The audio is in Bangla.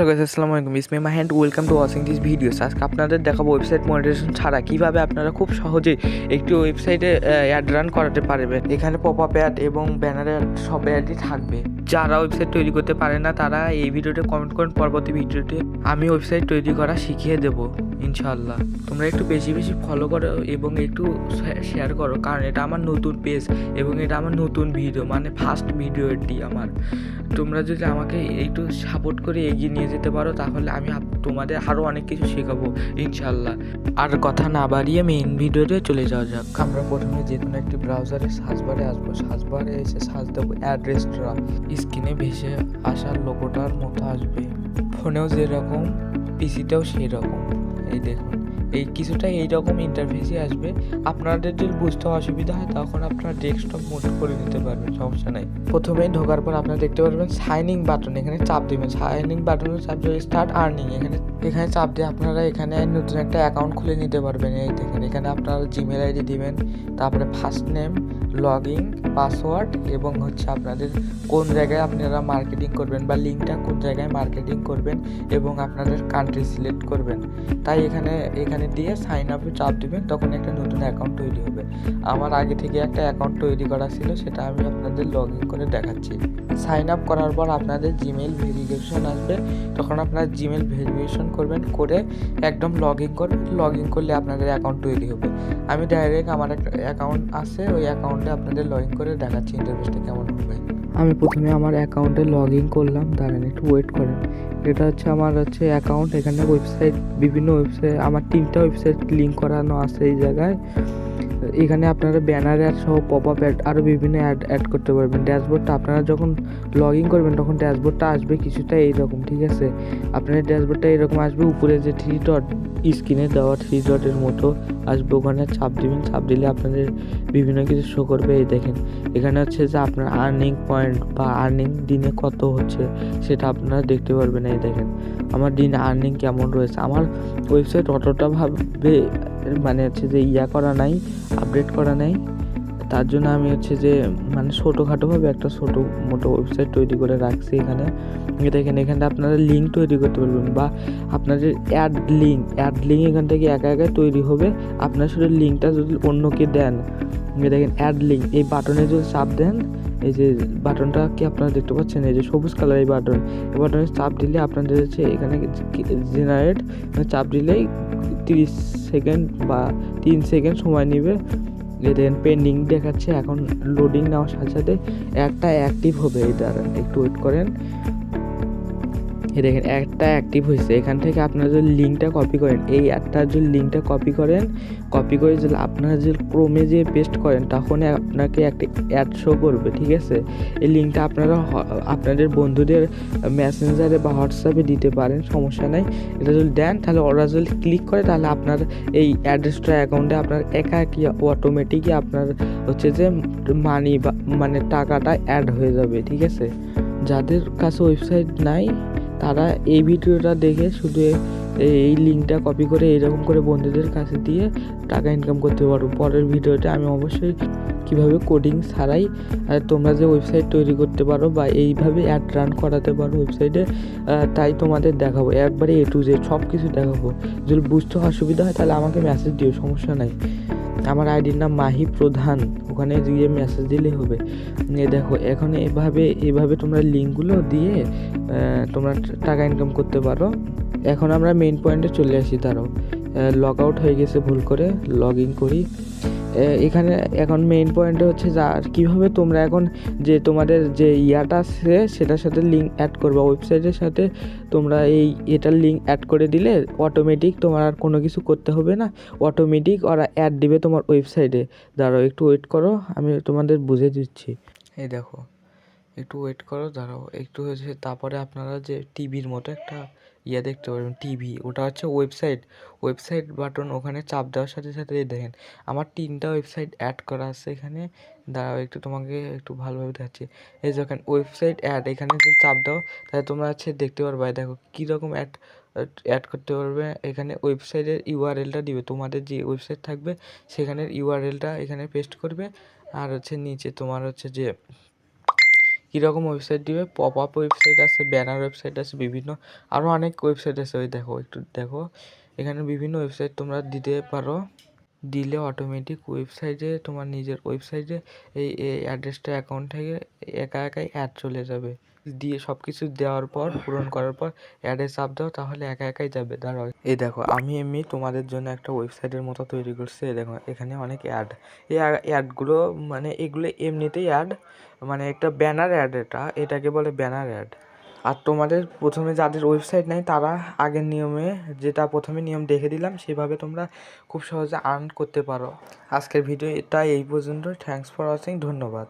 হ্যালো গাইস আসসালামু আলাইকুম। ইসমি my hand welcome to watching this videos আজকে আপনাদের দেখাবো ওয়েবসাইট মনিটাইজেশন ছাড়া কীভাবে আপনারা খুব সহজে একটি ওয়েবসাইটে অ্যাড রান করাতে পারবেন। এখানে পপ আপ অ্যাড এবং ব্যানার অ্যাড সব অ্যাডই থাকবে। যারা ওয়েবসাইট তৈরি করতে পারে না, তারা এই ভিডিওতে কমেন্ট করুন, পরবর্তী ভিডিওতে আমি ওয়েবসাইট তৈরি করা শিখিয়ে দেবো, ইনশাআল্লাহ। তোমরা একটু বেশি বেশি ফলো করো এবং একটু শেয়ার করো, কারণ এটা আমার নতুন পেজ এবং এটা আমার নতুন ভিডিও মানে ফার্স্ট ভিডিও এটি আমার। তোমরা যদি আমাকে একটু সাপোর্ট করে এগিয়ে নিয়ে যেতে পারো, তাহলে আমি তোমাদের আরও অনেক কিছু শেখাবো ইনশাল্লাহ আর কথা না বাড়িয়ে মেইন ভিডিওতে চলে যাওয়া যাক। আমরা প্রথমে যে কোনো একটি ব্রাউজারে সার্চ বারে আসব। সার্চ বারে এসে সার্চ দেবো অ্যাড্রেসটা স্ক্রিনে ভেসে আসার লোকোটার মতো আসবে। ফোনেও যেরকম পিসিতেও সেই রকম এই দেখুন। এই কিছুটা এইরকম ইন্টারফেসই আসবে। আপনাদের যদি বুঝতে অসুবিধা হয়, তখন আপনারা ডেস্কটপ মোড করে নিতে পারবেন, সমস্যা নাই। প্রথমেই ঢোকার পর আপনারা দেখতে পারবেন সাইনিং বাটন এখানে চাপ দিবেন। সাইনিং বাটনে চাপ দিয়ে স্টার্ট আর্নিং এখানে এখানে চাপ দিয়ে আপনারা এখানে নতুন একটা অ্যাকাউন্ট খুলে নিতে পারবেন। এই দেখেন, এখানে আপনারা জিমেল আইডি দিবেন, তারপরে first name log in password এবং হচ্ছে আপনাদের কোন জায়গায় আপনারা মার্কেটিং করবেন বা লিঙ্কটা কোন জায়গায় মার্কেটিং করবেন এবং আপনাদের কান্ট্রি সিলেক্ট করবেন। তাই এখানে এখানে দিয়ে সাইন আপে চাপ দেবেন তখন একটা নতুন অ্যাকাউন্ট তৈরি হবে। আমার আগে থেকে একটা অ্যাকাউন্ট তৈরি করা ছিল, সেটা আমি আপনাদের লগ ইন করে দেখাচ্ছি। সাইন আপ করার পর আপনাদের জিমেল ভেরিফিকেশন আসবে। তখন আপনারা জিমেল ভেরিফিকেশন করবেন, করে একদম লগ ইন করবেন লগ ইন করলে আপনাদের অ্যাকাউন্ট তৈরি হবে। আমি ডাইরেক্ট আমার একটা অ্যাকাউন্ট আছে, ওই অ্যাকাউন্টে আপনাদের লগ ইন করে দেখাচ্ছি ইন্টারফেসটা কেমন হবে। আমি প্রথমে আমার অ্যাকাউন্টে লগ ইন করলাম। দাঁড়ান একটু ওয়েট করেন। এটা হচ্ছে আমার হচ্ছে অ্যাকাউন্ট। এখানে ওয়েবসাইট বিভিন্ন ওয়েবসাইট আমার তিনটা ওয়েবসাইট লিঙ্ক করানো আছে এই জায়গায়। এখানে আপনারা ব্যানার অ্যাড সহ পপ আপ অ্যাড আরও বিভিন্ন অ্যাড অ্যাড করতে পারবেন। ড্যাশবোর্ডটা আপনারা যখন লগ ইন করবেন, তখন ড্যাশবোর্ডটা আসবে কিছুটা এইরকম, ঠিক আছে? আপনাদের ড্যাশবোর্ডটা এরকম আসবে, উপরে যে থ্রি ডট স্ক্রিনে দেওয়া থ্রি ডটের মতো আসবে, ওখানে চাপ দিবেন চাপ দিলে আপনাদের বিভিন্ন কিছু শো করবে, এই দেখেন। এখানে হচ্ছে যে আপনার আর্নিং পয়েন্ট বা আর্নিং দিনে কত হচ্ছে, সেটা আপনারা দেখতে পারবেন, এই দেখেন। আমার দিনে আর্নিং কেমন রয়েছে? আমার ওয়েবসাইট অতটা ভাবে মানে হচ্ছে যে ইয়া করা নাই আপডেট করা নাই। তার জন্য আমি হচ্ছে যে মানে ছোটোখাটোভাবে একটা ছোটো মোটো ওয়েবসাইট তৈরি করে রাখছি এখানে। দেখেন এখানে আপনারা লিঙ্ক তৈরি করতে পারবেন বা আপনাদের অ্যাড লিঙ্ক অ্যাড লিঙ্ক এখান থেকে একা একা তৈরি হবে। আপনার শুধু লিঙ্কটা যদি অন্যকে দেন, দেখেন অ্যাড লিঙ্ক এই বাটনে যদি চাপ দেন এই যে বাটনটা কি আপনারা দেখতে পাচ্ছেন? এই যে সবুজ কালার এই বাটন। এই বাটনে চাপ দিলে আপনাদের হচ্ছে এখানে জেনারেট চাপ দিলেই তিরিশ সেকেন্ড বা তিন সেকেন্ড সময় নেবে। দেখেন পেন্ডিং দেখাচ্ছে, এখন লোডিং নেওয়ার সাথে সাথে একটা অ্যাক্টিভ হবে। এটা একটু ওয়েট করেন। এই দেখেন, একটা অ্যাক্টিভ হয়েছে। এখান থেকে আপনারা যদি লিঙ্কটা কপি করেন, এই অ্যাডটার যদি লিঙ্কটা কপি করেন কপি করে যদি আপনারা যদি ক্রোমে যে পেস্ট করেন তখন আপনাকে একটা অ্যাড শো করবে, ঠিক আছে? এই লিঙ্কটা আপনারা আপনাদের বন্ধুদের মেসেঞ্জারে বা হোয়াটসঅ্যাপে দিতে পারেন, সমস্যা নাই। এটা যদি দেন, তাহলে ওরা যদি ক্লিক করে, তাহলে আপনার এই অ্যাড্রেসটা অ্যাকাউন্টে আপনার একা কি অটোমেটিকই আপনার হচ্ছে যে মানি বা মানে টাকাটা অ্যাড হয়ে যাবে, ঠিক আছে? যাদের কাছে ওয়েবসাইট নাই তারা এই ভিডিওটা দেখে শুধু এই লিঙ্কটা কপি করে এরকম করে বন্ধুদের কাছে দিয়ে টাকা ইনকাম করতে পারো। পরের ভিডিওতে আমি অবশ্যই কীভাবে কোডিং ছাড়াই তোমরা যে ওয়েবসাইট তৈরি করতে পারো বা এইভাবে অ্যাড রান করাতে পারো ওয়েবসাইটে তাই তোমাদের দেখাবো। একবারে এ টু জেড সব কিছু দেখাবো। যদি বুঝতে অসুবিধা হয় তাহলে আমাকে মেসেজ দিও, সমস্যা নাই। আমার আইডির নাম মাহি প্রধান। ওখানে গিয়ে মেসেজ দিলেই হবে। দেখো, এখন এভাবে এভাবে তোমরা লিঙ্কগুলো দিয়ে তোমরা টাকা ইনকাম করতে পারো। এখন আমরা মেন পয়েন্টে চলে আসি তারও লগ আউট হয়ে গেছে ভুল করে লগ ইন করি। এখানে এখন মেইন পয়েন্টে হচ্ছে যা কীভাবে তোমরা এখন যে তোমাদের যে ইয়াটা আছে, সেটার সাথে লিঙ্ক অ্যাড করবা। ওয়েবসাইটের সাথে তোমরা এই, এটার লিঙ্ক অ্যাড করে দিলে অটোমেটিক তোমার আর কোনো কিছু করতে হবে না। অটোমেটিক ওরা অ্যাড দিবে তোমার ওয়েবসাইটে দাঁড়াও, একটু ওয়েট করো, আমি তোমাদের বুঝে দিচ্ছি। এই দেখো, একটু ওয়েট করো, দাঁড়াও, একটু হচ্ছে তারপরে আপনারা যে টিভির মতো একটা ইয়ে দেখতে পারবেন, টিভি। ওটা হচ্ছে ওয়েবসাইট। ওয়েবসাইট বাটন ওখানে চাপ দেওয়ার সাথে সাথে দেখেন, আমার তিনটা ওয়েবসাইট অ্যাড করা আছে এখানে। দাঁড়াও, একটু তোমাকে একটু ভালোভাবে দেখাচ্ছি। এই যখন ওয়েবসাইট অ্যাড এখানে যদি চাপ দাও, তাহলে তোমরা হচ্ছে দেখতে পারবে। দেখো, কীরকম অ্যাড অ্যাড করতে পারবে? এখানে ওয়েবসাইটের ইউআরএলটা দিবে। তোমাদের যে ওয়েবসাইট থাকবে, সেখানের ইউআরএলটা এখানে পেস্ট করবে। আর হচ্ছে নিচে তোমার হচ্ছে যে কীরকম ওয়েবসাইট দিবে? পপ আপ ওয়েবসাইট আছে ব্যানার ওয়েবসাইট আছে, বিভিন্ন আরও অনেক ওয়েবসাইট আছে। ওই দেখো, একটু দেখো। এখানে বিভিন্ন ওয়েবসাইট তোমরা দিতে পারো। দিলে অটোমেটিক ওয়েবসাইটে তোমার নিজের ওয়েবসাইটে এই এই অ্যাড্রেসটা অ্যাকাউন্ট থেকে একা একাই অ্যাড চলে যাবে। দিয়ে সব কিছু দেওয়ার পর, পূরণ করার পর অ্যাডে চাপ দাও, তাহলে একা একাই যাবে। দাঁড়াও। এই দেখো, আমি এমনি তোমাদের জন্য একটা ওয়েবসাইটের মতো তৈরি করছি। এই দেখো, এখানে অনেক অ্যাড এই অ্যাডগুলো মানে এগুলো এমনিতেই অ্যাড মানে একটা ব্যানার অ্যাড এটা। এটাকে বলে ব্যানার অ্যাড আর তোমাদের প্রথমে যাদের ওয়েবসাইট নেই, তারা আগের নিয়মে যেটা প্রথমে নিয়ম দেখে দিলাম, সেভাবে তোমরা খুব সহজে আর্ন করতে পারো। আজকের ভিডিও এটা এই পর্যন্ত থ্যাঙ্কস ফর ওয়াচিং ধন্যবাদ।